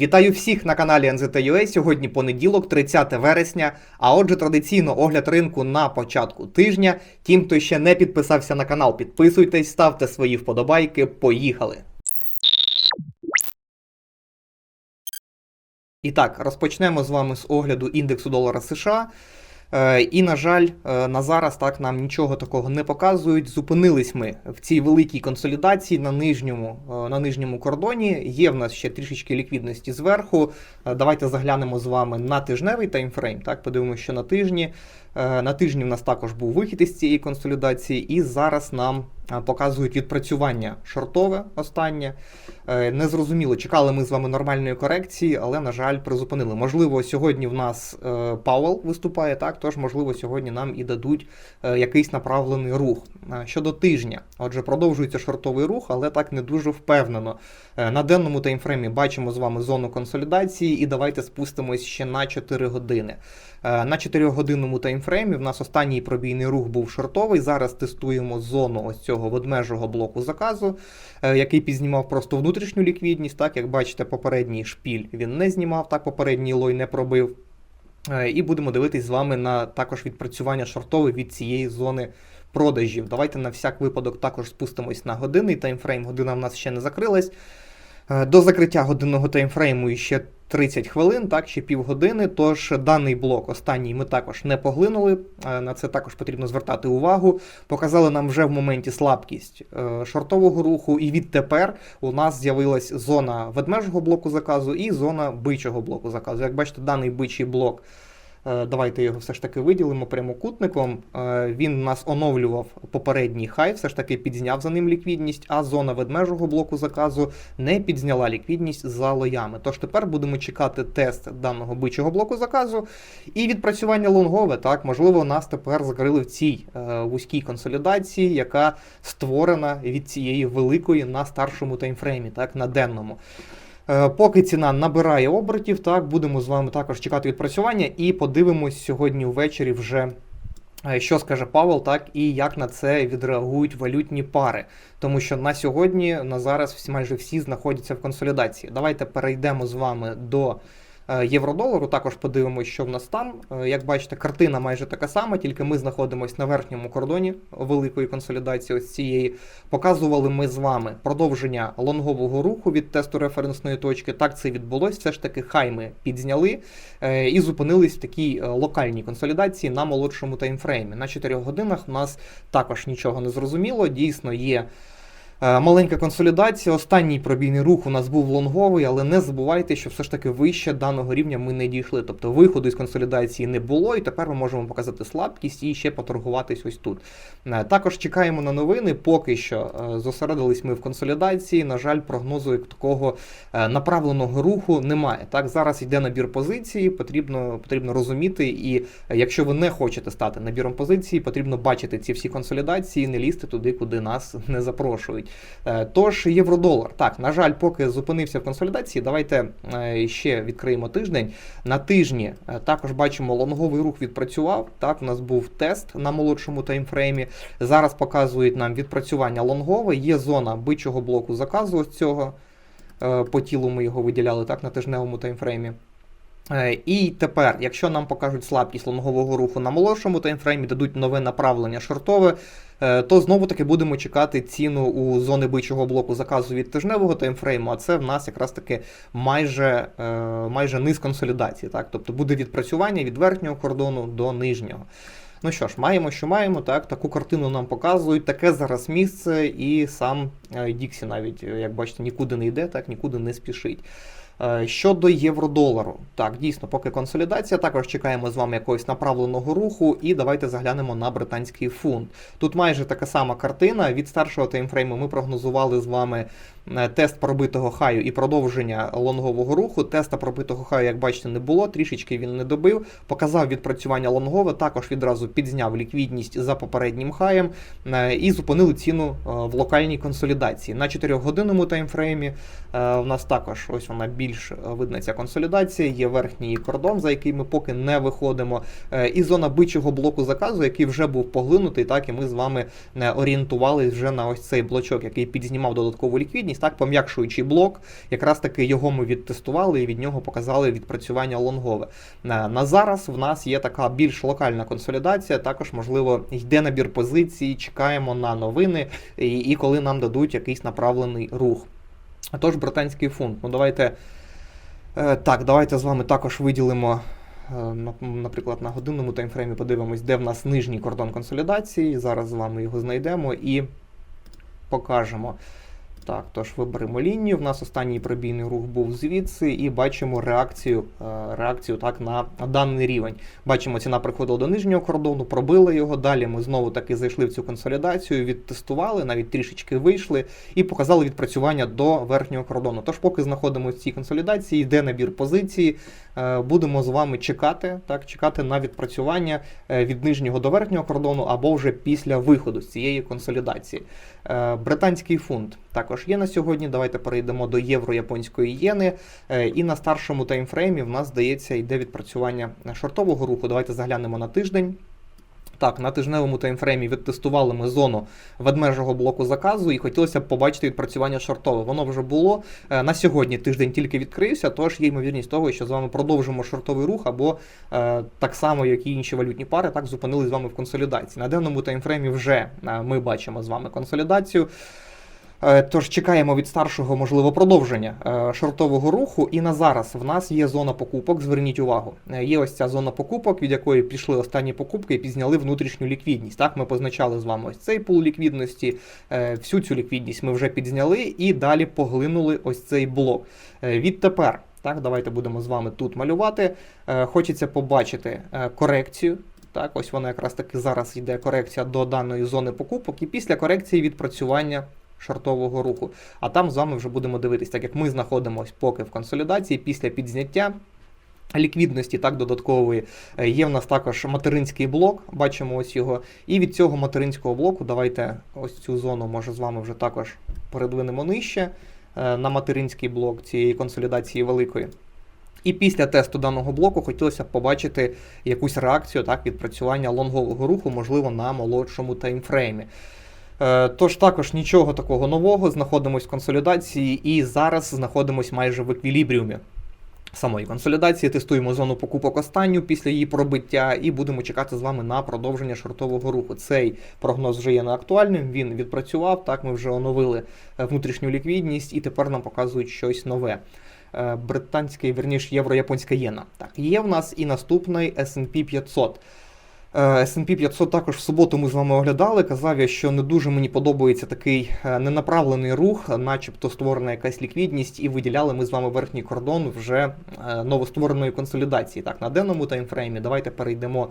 Вітаю всіх на каналі NZT.ua. Сьогодні понеділок, 30 вересня. А отже, традиційно огляд ринку на початку тижня. Тим, хто ще не підписався на канал, підписуйтесь, ставте свої вподобайки. Поїхали! І так, розпочнемо з вами з огляду індексу долара США. Е, І, на жаль, е, на зараз так нам нічого такого не показують. Зупинились ми в цій великій консолідації на нижньому, е, на нижньому кордоні. Є в нас ще трішечки ліквідності зверху. Давайте заглянемо з вами на тижневий таймфрейм. Так, подивимося, що на тижні. На тижні в нас також був вихід із цієї консолідації, і зараз нам показують відпрацювання шортове останнє. Е, Незрозуміло, чекали ми з вами нормальної корекції, але, на жаль, призупинили. Можливо, сьогодні в нас е, Пауел виступає, так, тож, можливо, сьогодні нам і дадуть е, якийсь направлений рух. Щодо тижня, отже, продовжується шортовий рух, але так не дуже впевнено. На денному таймфреймі бачимо з вами зону консолідації, і давайте спустимось ще на 4 години. На 4-годинному таймфреймі в нас останній пробійний рух був шортовий. Зараз тестуємо зону ось цього ведмежого блоку заказу, е, який підзнімав просто внутрішню ліквідність. Так, як бачите, попередній шпіль він не знімав, так попередній лой не пробив. Е, І будемо дивитись з вами на також відпрацювання шортових від цієї зони продажів. Давайте на всяк випадок також спустимось на години. таймфрейм. Година в нас ще не закрилась. Е, До закриття годинного таймфрейму ще 30 хвилин, так, ще півгодини. Тож даний блок останній ми також не поглинули. Е, На це також потрібно звертати увагу. Показали нам вже в моменті слабкість е, шортового руху, і відтепер у нас з'явилась зона ведмежого блоку заказу і зона бичого блоку заказу. Як бачите, даний бичий блок. Е, Давайте його все ж таки виділимо прямокутником. Е, Він нас оновлював попередній хай, все ж таки підзняв за ним ліквідність, а зона ведмежого блоку заказу не підзняла ліквідність за лоями. Тож тепер будемо чекати тест даного бичого блоку заказу і відпрацювання лонгове. Так, можливо, нас тепер закрили в цій е, вузькій консолідації, яка створена від цієї великої на старшому таймфреймі, так, на денному. Е, Поки ціна набирає обертів, так будемо з вами також чекати відпрацювання і подивимось сьогодні ввечері вже. е, Що скаже Павел, так і як на це відреагують валютні пари, тому що на сьогодні, на зараз всі майже всі знаходяться в консолідації. Давайте перейдемо з вами до євро-долару. Також подивимося, що в нас там. Е, Як бачите, картина майже така сама, тільки ми знаходимося на верхньому кордоні великої консолідації. Ось цієї показували ми з вами продовження лонгового руху від тесту референсної точки. Так це відбулося. Все ж таки, хай ми підзняли е, і зупинились в такій е, локальній консолідації на молодшому таймфреймі. На 4 годинах у нас також нічого не зрозуміло. Дійсно є. Е, Маленька консолідація. Останній пробійний рух у нас був лонговий, але не забувайте, що все ж таки вище даного рівня ми не дійшли. Тобто виходу із консолідації не було, і тепер ми можемо показати слабкість і ще поторгуватись ось тут. Е, Також чекаємо на новини. Поки що е, зосередились ми в консолідації. На жаль, прогнозу як такого направленого руху немає. Так, зараз йде набір позиції, потрібно, потрібно розуміти, і якщо ви не хочете стати набіром позиції, потрібно бачити ці всі консолідації, не лізти туди, куди нас не запрошують. Е, Тож євро-долар. Так, на жаль, поки зупинився в консолідації, давайте е, ще відкриємо тиждень. На тижні е, також бачимо лонговий рух відпрацював. Так, у нас був тест на молодшому таймфреймі. Зараз показують нам відпрацювання лонгове. Є зона бичого блоку заказу ось цього. По тілу ми його виділяли так на тижневому таймфреймі. Е, І тепер, якщо нам покажуть слабкість лонгового руху на молодшому таймфреймі, дадуть нове направлення шортове, е, то знову таки будемо чекати ціну у зони бичого блоку заказу від тижневого таймфрейму, а це в нас якраз таки майже, е, майже низ консолідації. Так? Тобто буде відпрацювання від верхнього кордону до нижнього. Ну що ж, маємо, що маємо, так, таку картину нам показують, таке зараз місце, і сам Діксі навіть, як бачите, нікуди не йде, так, нікуди не спішить. Е, Щодо євро-долару, так, дійсно, поки консолідація, також чекаємо з вами якогось направленого руху, і давайте заглянемо на британський фунт. Тут майже така сама картина. Від старшого таймфрейму ми прогнозували з вами тест пробитого хаю і продовження лонгового руху. Теста пробитого хаю, як бачите, не було, трішечки він не добив. Показав відпрацювання лонгове, також відразу підзняв ліквідність за попереднім хаєм е, і зупинили ціну е, в локальній консолідації. На 4-годинному таймфреймі е, в нас також ось вона більш е, видна ця консолідація. Є верхній кордон, за який ми поки не виходимо. Е, І зона бичого блоку заказу, який вже був поглинутий, так і ми з вами е, орієнтувалися вже на ось цей блочок, який підзнімав додаткову ліквідність, так пом'якшуючий блок. Якраз таки його ми відтестували і від нього показали відпрацювання лонгове. Е, На зараз в нас є така більш локальна консолідація. Також, можливо, йде набір позицій, чекаємо на новини і, і коли нам дадуть якийсь направлений рух. Тож, британський фунт. Ну, давайте. е, Так, давайте з вами також виділимо, е, наприклад, на годинному таймфреймі подивимось, де в нас нижній кордон консолідації. Зараз з вами його знайдемо і покажемо. Так, тож виберемо лінію. В нас останній пробійний рух був звідси, і бачимо реакцію, е, реакцію так, на даний рівень. Бачимо, ціна приходила до нижнього кордону, пробила його. Далі ми знову таки зайшли в цю консолідацію, відтестували, навіть трішечки вийшли і показали відпрацювання до верхнього кордону. Тож, поки знаходимося в цій консолідації, йде набір позиції. е, Будемо з вами чекати, так, чекати на відпрацювання е, від нижнього до верхнього кордону або вже після виходу з цієї консолідації. Британський фунт також є на сьогодні. Давайте перейдемо до євро-японської єни. Е, І на старшому таймфреймі в нас здається йде відпрацювання шортового руху. Давайте заглянемо на тиждень. Так, на тижневому таймфреймі відтестували ми зону ведмежого блоку заказу і хотілося б побачити відпрацювання шортове. Воно вже було. Е, На сьогодні тиждень тільки відкрився, тож є ймовірність того, що з вами продовжимо шортовий рух, або е, так само, як і інші валютні пари, так зупинились з вами в консолідації. На денному таймфреймі вже ми бачимо з вами консолідацію. Е, Тож чекаємо від старшого, можливо, продовження е, шортового руху. І на зараз в нас є зона покупок. Зверніть увагу, Е, є ось ця зона покупок, від якої пішли останні покупки і підзняли внутрішню ліквідність. Так, ми позначали з вами ось цей пул ліквідності. Всю цю ліквідність ми вже підзняли і далі поглинули ось цей блок. Відтепер, так, давайте будемо з вами тут малювати. Хочеться побачити корекцію. Так, ось вона якраз таки зараз йде корекція до даної зони покупок, і після корекції відпрацювання шортового руху. А там з вами вже будемо дивитись, так як ми знаходимося поки в консолідації після підзняття. Ліквідності так додаткової Е, є в нас також материнський блок, бачимо ось його. І від цього материнського блоку давайте ось цю зону, може, з вами вже також передвинемо нижче е, на материнський блок цієї консолідації великої. І після тесту даного блоку хотілося б побачити якусь реакцію так, відпрацювання лонгового руху, можливо, на молодшому таймфреймі. Е, Тож також нічого такого нового, знаходимось в консолідації і зараз знаходимось майже в еквілібріумі самої консолідації. Тестуємо зону покупок останню після її пробиття і будемо чекати з вами на продовження шортового руху. Цей прогноз вже є неактуальним, він відпрацював. Так, ми вже оновили е, внутрішню ліквідність і тепер нам показують щось нове. Е, Британський, верніш, євро-японська єна. Так, є в нас і наступний S&P 500. Е, S&P 500 також в суботу ми з вами оглядали. Казав я, що не дуже мені подобається такий е, ненаправлений рух, начебто створена якась ліквідність, і виділяли ми з вами верхній кордон вже е, новоствореної консолідації. Так, на денному таймфреймі давайте перейдемо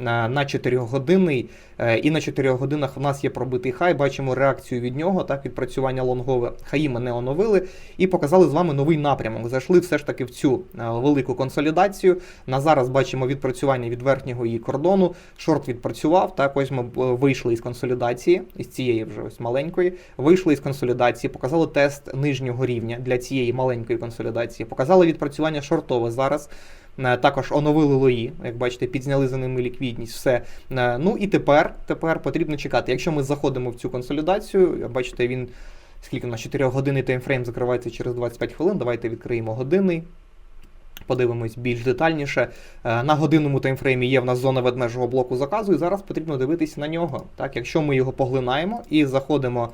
на, на 4 годинний. Е, І на 4 годинах в нас є пробитий хай. Бачимо реакцію від нього, так, відпрацювання лонгове. Хаї ми не оновили і показали з вами новий напрямок. Зайшли все ж таки в цю е, велику консолідацію. На зараз бачимо відпрацювання від верхнього її кордону. Шорт відпрацював. Так, ось ми е, вийшли із консолідації, із цієї вже ось маленької. Вийшли із консолідації, показали тест нижнього рівня для цієї маленької консолідації. Показали відпрацювання шортове зараз. Е, Також оновили лої, як бачите, підзняли за ними ліквідність, все. Е, Ну і тепер, тепер потрібно чекати. Якщо ми заходимо в цю консолідацію, бачите, він скільки на 4 години таймфрейм закривається через 25 хвилин. Давайте відкриємо годинний. Подивимось більш детальніше. Е, На годинному таймфреймі є в нас зона ведмежого блоку заказу, і зараз потрібно дивитися на нього. Так, Якщо ми його поглинаємо і заходимо е,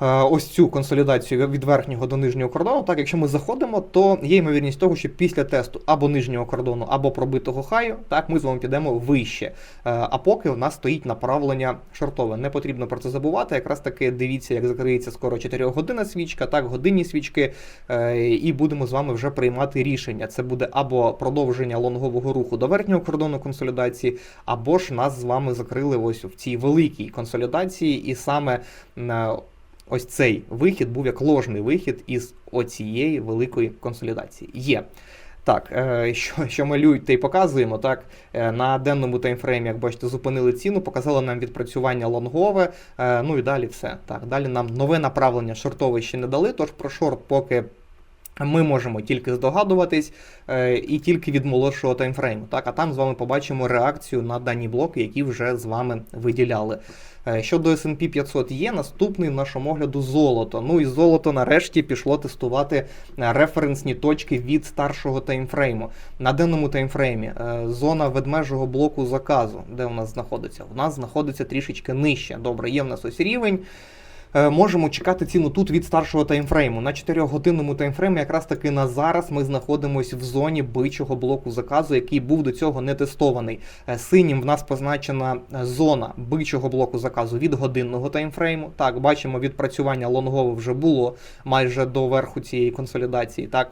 ось цю консолідацію від верхнього до нижнього кордону, так, якщо ми заходимо, то є ймовірність того, що після тесту або нижнього кордону, або пробитого хаю, так, ми з вами підемо вище. Е, А поки в нас стоїть направлення шортове. Не потрібно про це забувати. Якраз таки дивіться, як закриється скоро 4 година свічка, так, годинні свічки, е, і будемо з вами вже приймати рішення. Це буде або продовження лонгового руху до верхнього кордону консолідації, або ж нас з вами закрили ось в цій великій консолідації, і саме е, ось цей вихід був як ложний вихід із оцієї великої консолідації. Є. Так, е, що, що малюють, те й показуємо. Так, Е, на денному таймфреймі, як бачите, зупинили ціну, показали нам відпрацювання лонгове. е, Ну і далі все. Так, далі нам нове направлення шортове ще не дали. Тож про шорт поки Ми можемо тільки здогадуватись е, і тільки від молодшого таймфрейму. Так, а там з вами побачимо реакцію на дані блоки, які вже з вами виділяли. Е, щодо S&P 500 є наступний в нашому огляду золото. Ну і золото нарешті пішло тестувати е, референсні точки від старшого таймфрейму. На денному таймфреймі зона ведмежого блоку заказу, де у нас знаходиться, у нас знаходиться трішечки нижче. Добре, є в нас ось рівень. Е, можемо чекати ціну тут від старшого таймфрейму. На 4-годинному таймфреймі, якраз таки на зараз ми знаходимося в зоні бичого блоку заказу, який був до цього не тестований. Е, Синім в нас позначена е, зона бичого блоку заказу від годинного таймфрейму. Так, бачимо, відпрацювання лонгове вже було майже до верху цієї консолідації. Так.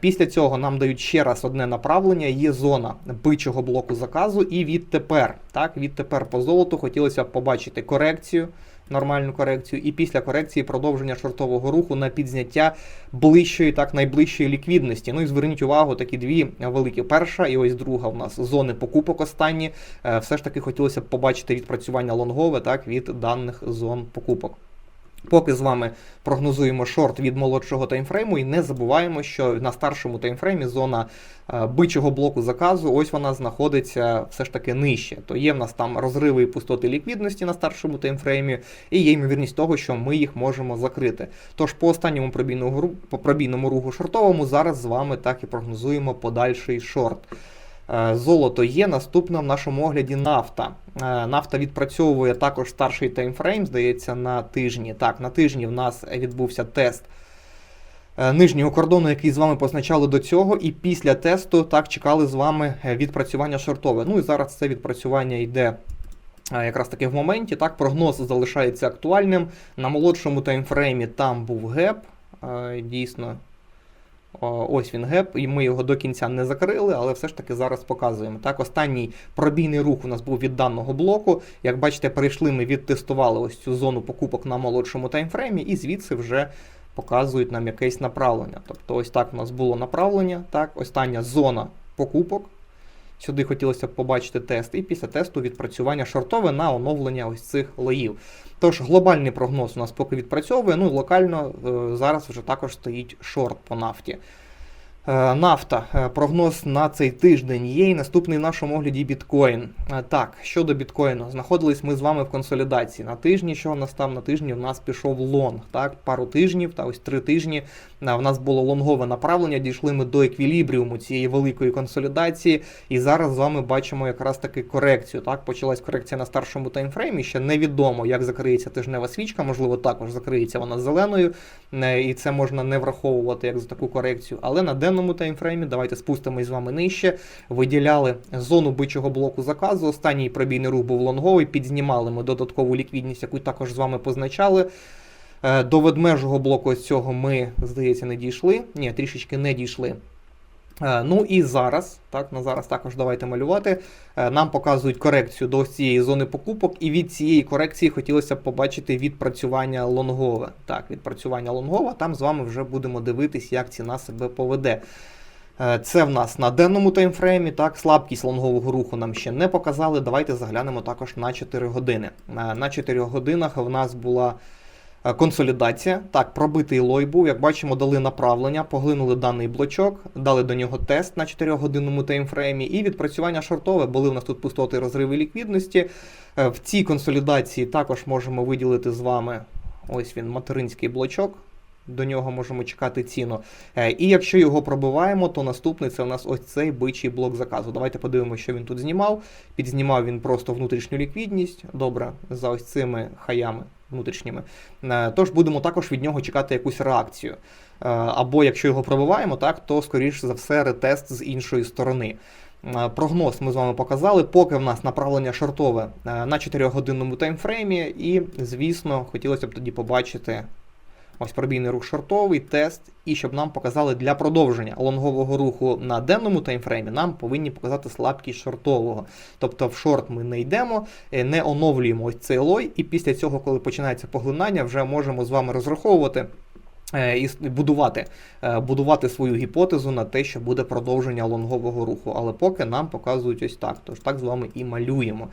Після цього нам дають ще раз одне направлення. Є зона бичого блоку заказу, і відтепер, так, відтепер по золоту хотілося б побачити корекцію нормальну корекцію, і після корекції продовження шортового руху на підзняття ближчої, так найближчої ліквідності. Ну і зверніть увагу, такі дві великі. Перша і ось друга у нас зони покупок останні. Е, все ж таки хотілося б побачити відпрацювання лонгове так від даних зон покупок. Поки з вами прогнозуємо шорт від молодшого таймфрейму, і не забуваємо, що на старшому таймфреймі зона е, бичого блоку заказу, ось вона знаходиться все ж таки нижче. То є в нас там розриви і пустоти ліквідності на старшому таймфреймі, і є ймовірність того, що ми їх можемо закрити. Тож по останньому пробійному, по пробійному руху шортовому зараз з вами так і прогнозуємо подальший шорт. Е, Золото є. Наступна в нашому огляді нафта. Е, Нафта відпрацьовує також старший таймфрейм, здається, на тижні. Так, на тижні в нас відбувся тест е, нижнього кордону, який з вами позначали до цього, і після тесту так чекали з вами відпрацювання шортове. Ну і зараз це відпрацювання йде. Якраз таки в моменті так прогноз залишається актуальним. На молодшому таймфреймі там був геп. Дійсно, Ось він геп, і ми його до кінця не закрили, але все ж таки зараз показуємо. Так, останній пробійний рух у нас був від даного блоку. Як бачите, перейшли ми відтестували ось цю зону покупок на молодшому таймфреймі, і звідси вже показують нам якесь направлення. Тобто, ось так у нас було направлення. Так, остання зона покупок. Сюди хотілося б побачити тест, і після тесту відпрацювання шортове на оновлення ось цих лоїв. Тож глобальний прогноз у нас поки відпрацьовує, ну і локально е, зараз вже також стоїть шорт по нафті. Е, Нафта, е, прогноз на цей тиждень є і наступний в нашому огляді біткоін. Е, Так, щодо біткоїну, знаходились ми з вами в консолідації. На тижні, що у нас там на тижні, в нас пішов лонг. Так, пару тижнів, та ось три тижні. В нас було лонгове направлення. Дійшли ми до еквілібріуму цієї великої консолідації. І зараз з вами бачимо якраз таки корекцію. Так, почалась корекція на старшому таймфреймі. Ще невідомо, як закриється тижнева свічка. Можливо, також закриється вона зеленою, і це можна не враховувати як за таку корекцію. Але на денному таймфреймі, давайте спустимось з вами нижче. Виділяли зону бичого блоку заказу. Останній пробійний рух був лонговий. Підзнімали ми додаткову ліквідність, яку також з вами позначали. Е, До ведмежого блоку з цього ми, здається, не дійшли. Ні, трішечки не дійшли. Е, Ну і зараз, так, на зараз також давайте малювати. Е, Нам показують корекцію до цієї зони покупок, і від цієї корекції хотілося б побачити відпрацювання лонгове. Так, відпрацювання лонгове, там з вами вже будемо дивитись, як ціна себе поведе. Е, Це в нас на денному таймфреймі, так, слабкість лонгового руху нам ще не показали. Давайте заглянемо також на 4 години. На 4 годинах в нас була консолідація. Так, пробитий лой був. Як бачимо, дали направлення, поглинули даний блочок, дали до нього тест на 4-годинному таймфреймі і відпрацювання шортове. Були в нас тут пустоти розриви ліквідності. Е, В цій консолідації також можемо виділити з вами ось він, материнський блочок. До нього можемо чекати ціну. Е, І якщо його пробиваємо, то наступний це у нас ось цей бичий блок заказу. Давайте подивимося, що він тут знімав. Підзнімав він просто внутрішню ліквідність. Добре, за ось цими хаями внутрішніми. Е, Тож будемо також від нього чекати якусь реакцію. Е, Або якщо його пробиваємо, так, то скоріш за все ретест з іншої сторони. Прогноз ми з вами показали, поки в нас направлення шортове на 4-годинному таймфреймі, і, звісно, хотілося б тоді побачити ось пробійний рух шортовий, тест, і щоб нам показали для продовження лонгового руху на денному таймфреймі, нам повинні показати слабкість шортового. Тобто в шорт ми не йдемо, е, не оновлюємо ось цей лой, і після цього, коли починається поглинання, вже можемо з вами розраховувати. е, І будувати, е, будувати свою гіпотезу на те, що буде продовження лонгового руху. Але поки нам показують ось так. Тож так з вами і малюємо.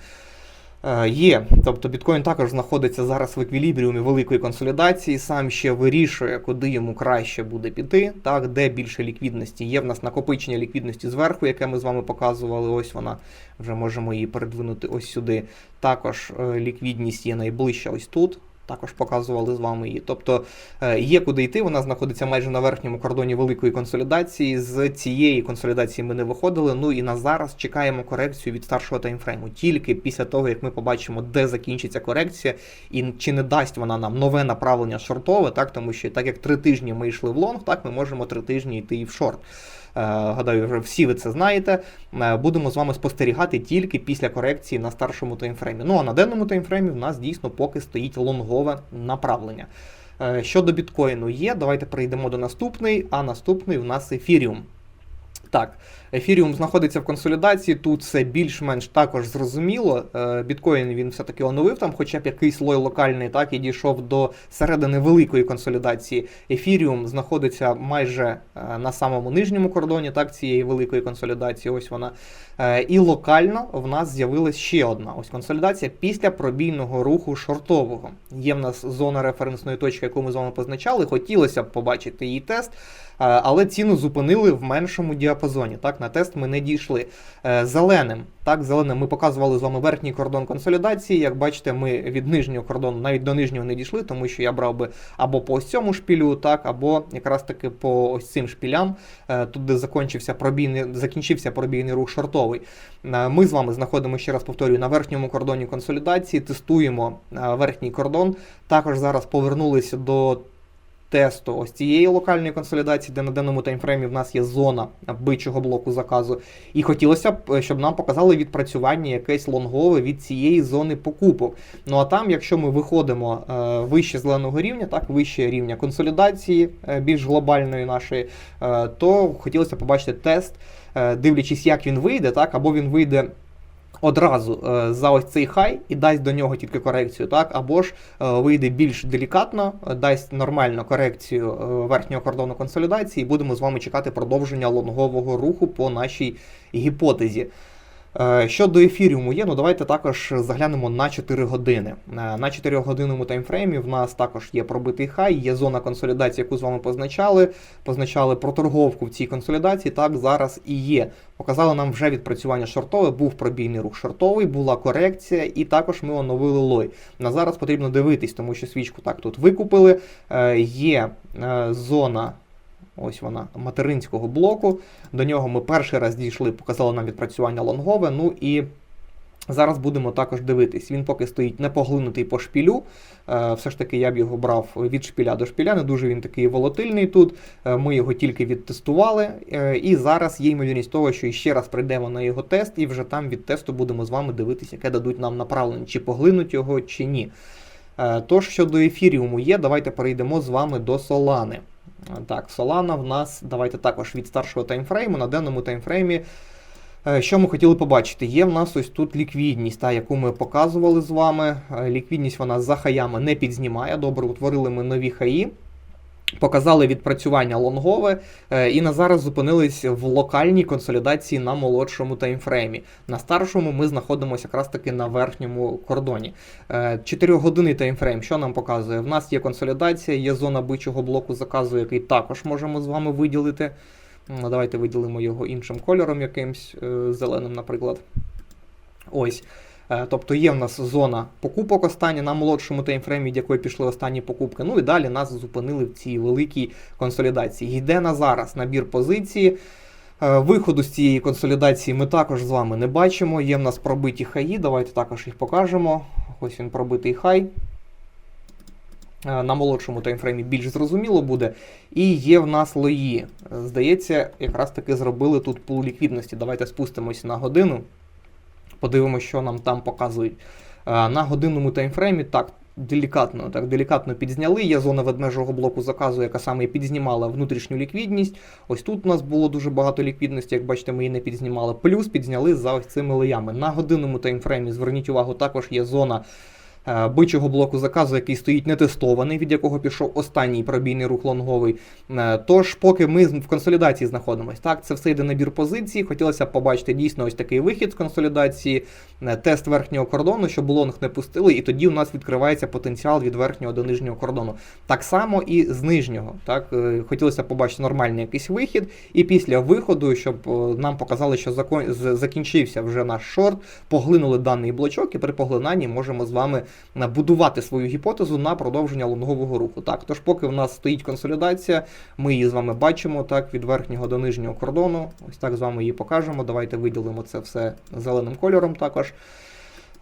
Е, Є, тобто біткоін також знаходиться зараз в еквілібріумі великої консолідації, сам ще вирішує, куди йому краще буде піти, так, де більше ліквідності. Є в нас накопичення ліквідності зверху, яке ми з вами показували. Ось вона, вже можемо її передвинути ось сюди. Також е, ліквідність є найближча ось тут. Також показували з вами її. Тобто е, є куди йти, вона знаходиться майже на верхньому кордоні великої консолідації. З цієї консолідації ми не виходили. Ну і на зараз чекаємо корекцію від старшого таймфрейму. Тільки після того, як ми побачимо, де закінчиться корекція, і чи не дасть вона нам нове направлення шортове, так тому що так як три тижні ми йшли в лонг, так ми можемо три тижні йти і в шорт. Е, Гадаю, вже всі ви це знаєте. Е, Будемо з вами спостерігати тільки після корекції на старшому таймфреймі. Ну а на денному таймфреймі в нас дійсно поки стоїть лонгове направлення. Е, Щодо біткоїну є, давайте перейдемо до наступний, а наступний в нас ефіріум. Так, ефіріум знаходиться в консолідації. Тут все більш-менш також зрозуміло. Е, Біткоін він все-таки оновив там, хоча б якийсь слой локальний, так і дійшов до середини великої консолідації. Ефіріум знаходиться майже е, на самому нижньому кордоні, так, цієї великої консолідації. Ось вона. Е, І локально в нас з'явилась ще одна ось консолідація після пробійного руху шортового. Є в нас зона референсної точки, яку ми з вами позначали. Хотілося б побачити її тест. Але ціну зупинили в меншому діапазоні. Так, на тест ми не дійшли. Е, Зеленим, так, зеленим ми показували з вами верхній кордон консолідації. Як бачите, ми від нижнього кордону навіть до нижнього не дійшли, тому що я брав би або по ось цьому шпілю, так, або якраз таки по ось цим шпілям, е, тут де закінчився пробійний, закінчився пробійний рух шортовий. Е, Ми з вами знаходимося, ще раз повторюю, на верхньому кордоні консолідації, тестуємо верхній кордон. Також зараз повернулися до тесту ось цієї локальної консолідації, де на денному таймфреймі в нас є зона бичого блоку заказу. І хотілося б, щоб нам показали відпрацювання якесь лонгове від цієї зони покупок. Ну а там, якщо ми виходимо е, вище зеленого рівня, так, вище рівня консолідації е, більш глобальної нашої, е, то хотілося побачити тест, е, дивлячись, як він вийде, так, або він вийде одразу е, за ось цей хай і дасть до нього тільки корекцію, так, або ж е, вийде більш делікатно, дасть нормальну корекцію е, верхнього кордону консолідації, і будемо з вами чекати продовження лонгового руху по нашій гіпотезі. Е, Щодо ефіріуму є, ну давайте також заглянемо на 4 години. Е, На 4 годинному таймфреймі в нас також є пробитий хай, є зона консолідації, яку з вами позначали. Позначали проторговку в цій консолідації. Так, зараз і є. Показали нам вже відпрацювання шортове, був пробійний рух шортовий, була корекція, і також ми оновили лой. На зараз потрібно дивитись, тому що свічку так тут викупили. Е, Є зона. Ось вона материнського блоку. До нього ми перший раз дійшли, показали нам відпрацювання лонгове. Ну і зараз будемо також дивитись. Він поки стоїть не поглинутий по шпілю. Е, Все ж таки я б його брав від шпіля до шпіля. Не дуже він такий волатильний тут. Е, Ми його тільки відтестували. Е, І зараз є ймовірність того, що ще раз прийдемо на його тест, і вже там від тесту будемо з вами дивитися, яке дадуть нам направлення, чи поглинуть його, чи ні. Тож щодо ефіріуму є, давайте перейдемо з вами до Солани. Так, Solana в нас, давайте також від старшого таймфрейму, на денному таймфреймі. Е, Що ми хотіли побачити? Є в нас ось тут ліквідність, та, яку ми показували з вами. Е, Ліквідність вона за хаями не підзнімає. Добре, утворили ми нові хаї. Показали відпрацювання лонгове е, і на зараз зупинились в локальній консолідації на молодшому таймфреймі. На старшому ми знаходимося якраз таки на верхньому кордоні. 4-годинний таймфрейм, що нам показує? В нас є консолідація, є зона бичого блоку заказу, який також можемо з вами виділити. Давайте виділимо його іншим кольором, якимсь е, зеленим, наприклад. Ось. Е, Тобто є в нас зона покупок остання на молодшому таймфреймі, від якої пішли останні покупки. Ну і далі нас зупинили в цій великій консолідації. Йде на зараз набір позиції. Е, Виходу з цієї консолідації ми також з вами не бачимо. Є в нас пробиті хаї, давайте також їх покажемо. Ось він пробитий хай. Е, На молодшому таймфреймі більш зрозуміло буде. І є в нас лої. Здається, якраз таки зробили тут пул ліквідності. Давайте спустимось на годину. Подивимося, що нам там показують. Е, На годинному таймфреймі так. Делікатно, так, делікатно підзняли. Є зона ведмежого блоку заказу, яка саме підзнімала внутрішню ліквідність. Ось тут у нас було дуже багато ліквідності, як бачите, ми її не підзнімали. Плюс підзняли за ось цими леями. На годинному таймфреймі, зверніть увагу, також є зона бичого блоку заказу, який стоїть нетестований, від якого пішов останній пробійний рух лонговий. Е, Тож, поки ми в консолідації знаходимося, так, це все йде набір позицій. Хотілося б побачити дійсно ось такий вихід з консолідації, е, тест верхнього кордону, щоб лонг не пустили, і тоді у нас відкривається потенціал від верхнього до нижнього кордону. Так само і з нижнього. Так, Е, хотілося б побачити нормальний якийсь вихід, і після виходу, щоб е, нам показали, що закон... закінчився вже наш шорт, поглинули даний блочок, і при поглинанні можемо з вами е, будувати свою гіпотезу на продовження лонгового руху. Так, тож, поки в нас стоїть консолідація, ми її з вами бачимо так від верхнього до нижнього кордону. Ось так з вами її покажемо. Давайте виділимо це все зеленим кольором також.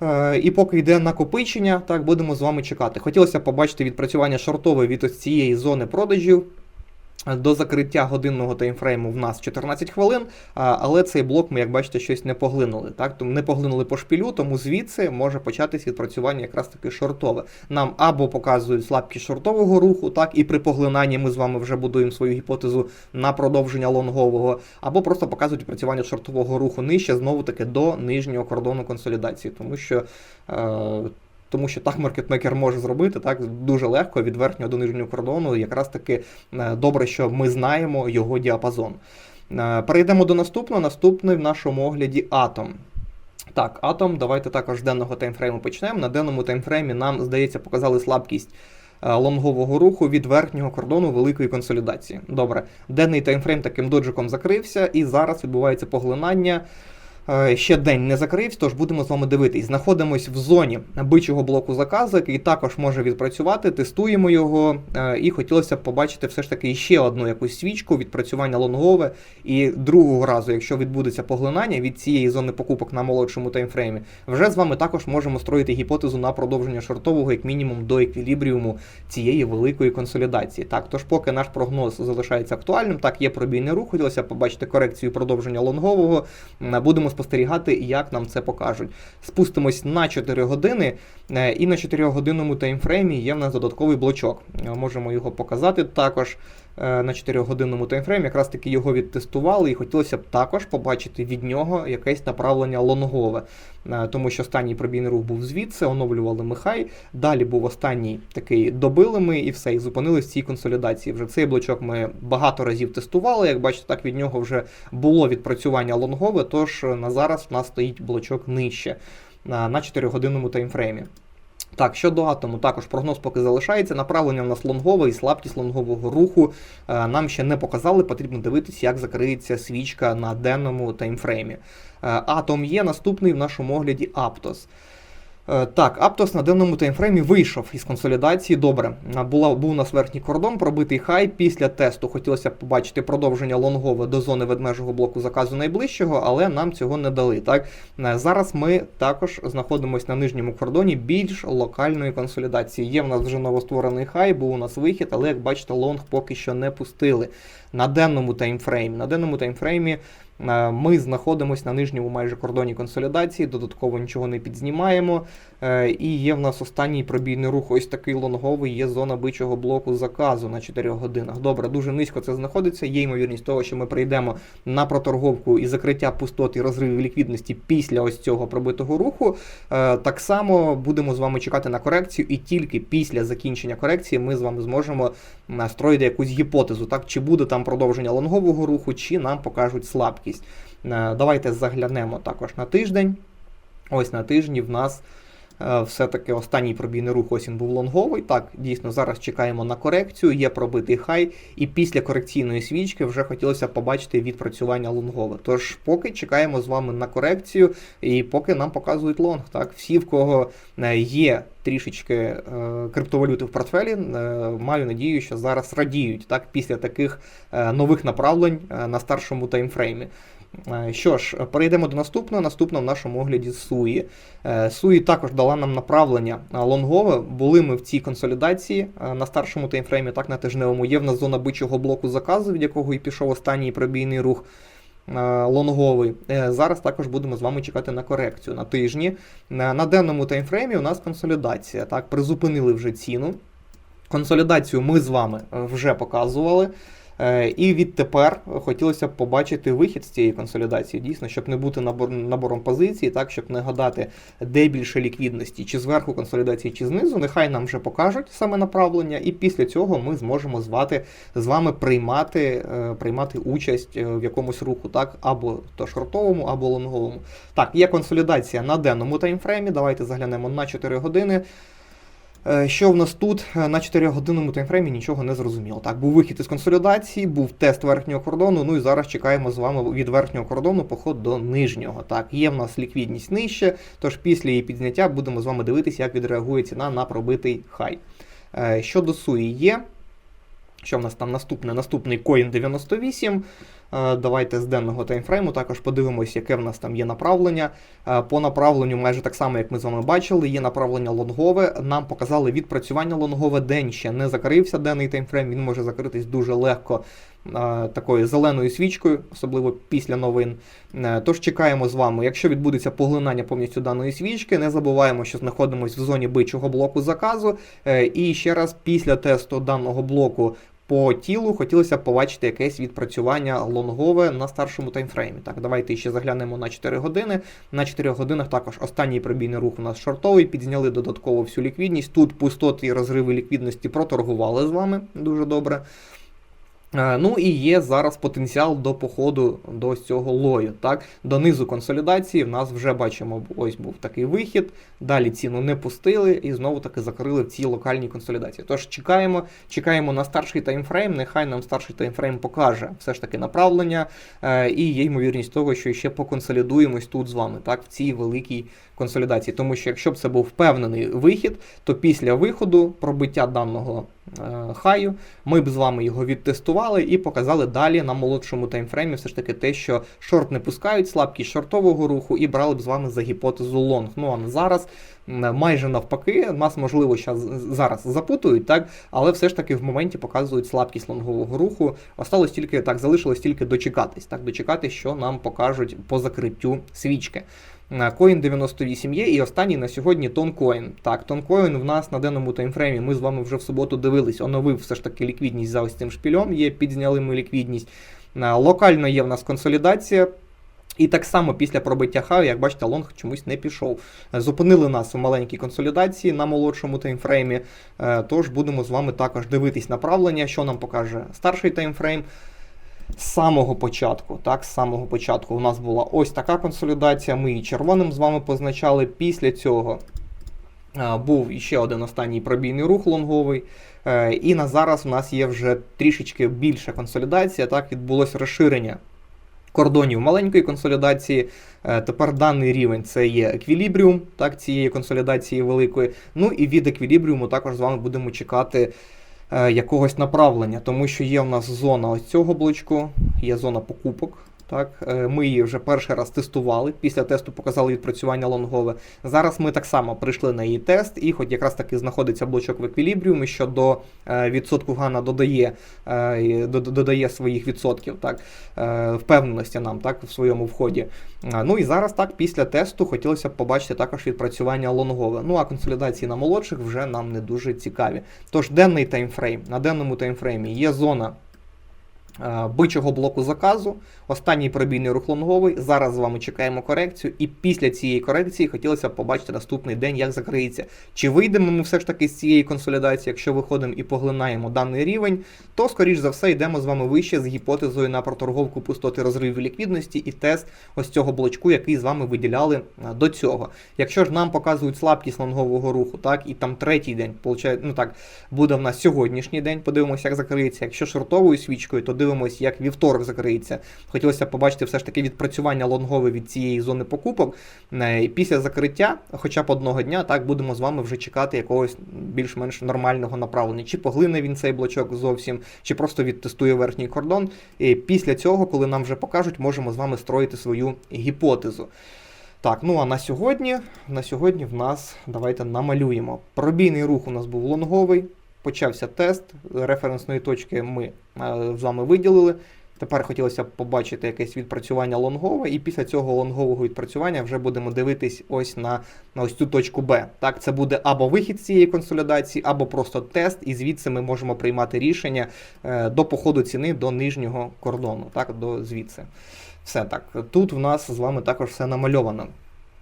Е, І поки йде накопичення, так будемо з вами чекати. Хотілося побачити відпрацювання шортове від ось цієї зони продажів. До закриття годинного таймфрейму в нас 14 хвилин, але цей блок ми, як бачите, щось не поглинули. Так? Тому не поглинули по шпілю, тому звідси може початись відпрацювання якраз таки шортове. Нам або показують слабкість шортового руху, так, і при поглинанні ми з вами вже будуємо свою гіпотезу на продовження лонгового, або просто показують відпрацювання шортового руху нижче, знову таки до нижнього кордону консолідації, тому що. Е, тому що так маркетмейкер може зробити так дуже легко від верхнього до нижнього кордону. Якраз таки е, добре, що ми знаємо його діапазон. Е, Перейдемо до наступного. Наступний в нашому огляді атом. Так, атом, давайте також з денного таймфрейму почнемо. На денному таймфреймі нам, здається, показали слабкість е, лонгового руху від верхнього кордону великої консолідації. Добре, денний таймфрейм таким доджиком закрився, і зараз відбувається поглинання. Е, Ще день не закрився, тож будемо з вами дивитись. Знаходимось в зоні бичого блоку заказу, який також може відпрацювати. Тестуємо його, е, і хотілося б побачити все ж таки ще одну якусь свічку відпрацювання лонгове. І другого разу, якщо відбудеться поглинання від цієї зони покупок на молодшому таймфреймі, вже з вами також можемо строїти гіпотезу на продовження шортового, як мінімум, до еквілібріуму цієї великої консолідації. Так, тож поки наш прогноз залишається актуальним, так є пробійний рух. Хотілося б побачити корекцію продовження лонгового. Будемо спостерігати, як нам це покажуть. Спустимось на 4 години, е, і на 4-годинному таймфреймі є в нас додатковий блочок. Е, Можемо його показати також на 4-годинному таймфреймі. Якраз таки його відтестували, і хотілося б також побачити від нього якесь направлення лонгове. Е, Тому що останній пробійний рух був звідси, оновлювали Михай. Далі був останній такий добили ми і все, і зупинились в цій консолідації. Вже цей блочок ми багато разів тестували. Як бачите, так від нього вже було відпрацювання лонгове, тож е, на зараз в нас стоїть блочок нижче е, на 4-годинному таймфреймі. Так, щодо атому, також прогноз поки залишається. Направлення в нас лонгове і слабкість лонгового руху е, нам ще не показали. Потрібно дивитися, як закриється свічка на денному таймфреймі. Е, Атом є наступний в нашому огляді Аптос. Е, Так, Аптос на денному таймфреймі вийшов із консолідації. Добре, була, був у нас верхній кордон, пробитий хай. Після тесту хотілося б побачити продовження лонгове до зони ведмежого блоку заказу найближчого, але нам цього не дали. Так, Е, зараз ми також знаходимося на нижньому кордоні більш локальної консолідації. Є в нас вже новостворений хай, був у нас вихід, але як бачите, лонг поки що не пустили. На денному таймфреймі. На денному таймфреймі Ми знаходимося на нижньому майже кордоні консолідації, додатково нічого не підзнімаємо. Е, І є в нас останній пробійний рух, ось такий лонговий, є зона бичого блоку заказу на 4 годинах. Добре, дуже низько це знаходиться. Є ймовірність того, що ми прийдемо на проторговку і закриття пустот і розривів ліквідності після ось цього пробитого руху. Е, Так само будемо з вами чекати на корекцію, і тільки після закінчення корекції ми з вами зможемо настроїти якусь гіпотезу, так чи буде там продовження лонгового руху, чи нам покажуть слабкість. Е, Давайте заглянемо також на тиждень. Ось на тижні в нас все-таки останній пробійний рух ось він був лонговий. Так, дійсно, зараз чекаємо на корекцію, є пробитий хай, і після корекційної свічки вже хотілося побачити відпрацювання лонгове. Тож поки чекаємо з вами на корекцію, і поки нам показують лонг. Так, всі, в кого е, є трішечки е, криптовалюти в портфелі, е, маю надію, що зараз радіють так, після таких е, нових направлень е, на старшому таймфреймі. Е, Що ж, перейдемо до наступного. Наступного в нашому огляді Суї. Е, Суї також дала нам направлення е, лонгове. Були ми в цій консолідації на старшому таймфреймі, так на тижневому. Є в нас зона бичого блоку заказу, від якого і пішов останній пробійний рух лонговий. Зараз також будемо з вами чекати на корекцію на тижні. На денному таймфреймі у нас консолідація. Так, призупинили вже ціну. Консолідацію ми з вами вже показували. Е, І відтепер хотілося б побачити вихід з цієї консолідації, дійсно, щоб не бути набор, набором позицій, так, щоб не гадати, де більше ліквідності, чи зверху консолідації, чи знизу. Нехай нам вже покажуть саме направлення, і після цього ми зможемо звати, з вами приймати, е, приймати участь е, в якомусь руху, так, або то шортовому, або лонговому. Так, є консолідація на денному таймфреймі. Давайте заглянемо на 4 години. Е, Що в нас тут Е, на 4-годинному таймфреймі нічого не зрозуміло. Так, був вихід із консолідації, був тест верхнього кордону. Ну і зараз чекаємо з вами від верхнього кордону поход до нижнього. Так, є в нас ліквідність нижче, тож після її підняття будемо з вами дивитися, як відреагує ціна на пробитий хай. Е, Щодо суї є. Що в нас там наступне? Наступний коін 98. Е, Давайте з денного таймфрейму також подивимось, яке в нас там є направлення. Е, По направленню, майже так само, як ми з вами бачили, є направлення лонгове. Нам показали відпрацювання лонгове. День ще не закрився. Денний таймфрейм він може закритись дуже легко е, такою зеленою свічкою, особливо після новин. Тож чекаємо з вами. Якщо відбудеться поглинання повністю даної свічки, не забуваємо, що знаходимося в зоні бичого блоку заказу. І ще раз після тесту даного блоку по тілу хотілося побачити якесь відпрацювання лонгове на старшому таймфреймі. Так, давайте ще заглянемо на 4 години. На 4 годинах також останній пробійний рух у нас шортовий, підзняли додатково всю ліквідність. Тут пустоти і розриви ліквідності проторгували з вами дуже добре. Е, Ну і є зараз потенціал до походу до цього лою. Так, до низу консолідації в нас вже бачимо, ось був такий вихід. Далі ціну не пустили і знову таки закрили в цій локальній консолідації. Тож чекаємо, чекаємо на старший таймфрейм. Нехай нам старший таймфрейм покаже все ж таки направлення. Е, І є ймовірність того, що ще поконсолідуємось тут з вами, так, в цій великій консолідації. Тому що якщо б це був впевнений вихід, то після виходу пробиття даного е, хаю ми б з вами його відтестували і показали далі на молодшому таймфреймі все ж таки те, що шорт не пускають, слабкість шортового руху, і брали б з вами за гіпотезу лонг. Ну а зараз майже навпаки, нас можливо зараз запутують, так, але все ж таки в моменті показують слабкість лонгового руху. Осталось тільки так, залишилось тільки дочекатись, так, дочекатись, що нам покажуть по закриттю свічки. Коін 98 є, і останній на сьогодні тонкоін. Так, тонкоін в нас на денному таймфреймі. Ми з вами вже в суботу дивились, оновив все ж таки ліквідність за ось цим шпільом. Є, підзняли ми ліквідність. Локально є в нас консолідація. І так само після пробиття хаю, як бачите, лонг чомусь не пішов. Зупинили нас у маленькій консолідації на молодшому таймфреймі. Е, Тож будемо з вами також дивитись направлення, що нам покаже старший таймфрейм. З самого початку, так, з самого початку у нас була ось така консолідація. Ми її червоним з вами позначали. Після цього був іще один останній пробійний рух лонговий. Е, І на зараз у нас є вже трішечки більша консолідація. Так, відбулося розширення кордонів маленької консолідації. Е, Тепер даний рівень це є еквілібріум так, цієї консолідації великої. Ну і від еквілібріуму також з вами будемо чекати якогось направлення, тому що є в нас зона ось цього блочку, є зона покупок. Так, е, ми її вже перший раз тестували. Після тесту показали відпрацювання лонгове. Зараз ми так само прийшли на її тест, і хоч якраз таки знаходиться блочок в еквілібріумі, що до е, відсотку Гана додає, е, додає своїх відсотків, так, впевненості нам так, в своєму вході. Ну і зараз так, після тесту хотілося б побачити також відпрацювання лонгове. Ну а консолідації на молодших вже нам не дуже цікаві. Тож денний таймфрейм. На денному таймфреймі є зона бичого блоку заказу, останній пробійний рух лонговий. Зараз з вами чекаємо корекцію, і після цієї корекції хотілося б побачити наступний день, як закриється. Чи вийдемо ми все ж таки з цієї консолідації, якщо виходимо і поглинаємо даний рівень, то скоріш за все йдемо з вами вище з гіпотезою на проторговку пустоти розривів ліквідності і тест ось цього блочку, який з вами виділяли е, до цього. Якщо ж нам показують слабкість лонгового руху, так і там третій день, получає, ну так, буде в нас сьогоднішній день, подивимося, як закриється. Якщо шортовою свічкою, то дивимося, як вівторок закриється. Хотілося побачити все ж таки відпрацювання лонгове від цієї зони покупок. Е, і Після закриття, хоча б одного дня, так будемо з вами вже чекати якогось більш-менш нормального направлення. Чи поглине він цей блочок зовсім, чи просто відтестує верхній кордон. І після цього, коли нам вже покажуть, можемо з вами строїти свою гіпотезу. Так, ну а на сьогодні, на сьогодні в нас давайте намалюємо. Пробійний рух у нас був лонговий, почався тест, референсної точки ми е, з вами виділили. Тепер хотілося б побачити якесь відпрацювання лонгове, і після цього лонгового відпрацювання вже будемо дивитись ось на, на ось цю точку Б. Так, це буде або вихід з цієї консолідації, або просто тест, і звідси ми можемо приймати рішення е, до походу ціни до нижнього кордону, так, до звідси. Все так. Тут в нас з вами також все намальовано.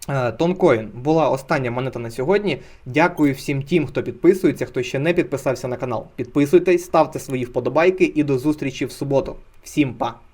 Е, Тонкоін була остання монета на сьогодні. Дякую всім тим, хто підписується, хто ще не підписався на канал. Підписуйтесь, ставте свої вподобайки і до зустрічі в суботу. Всім па!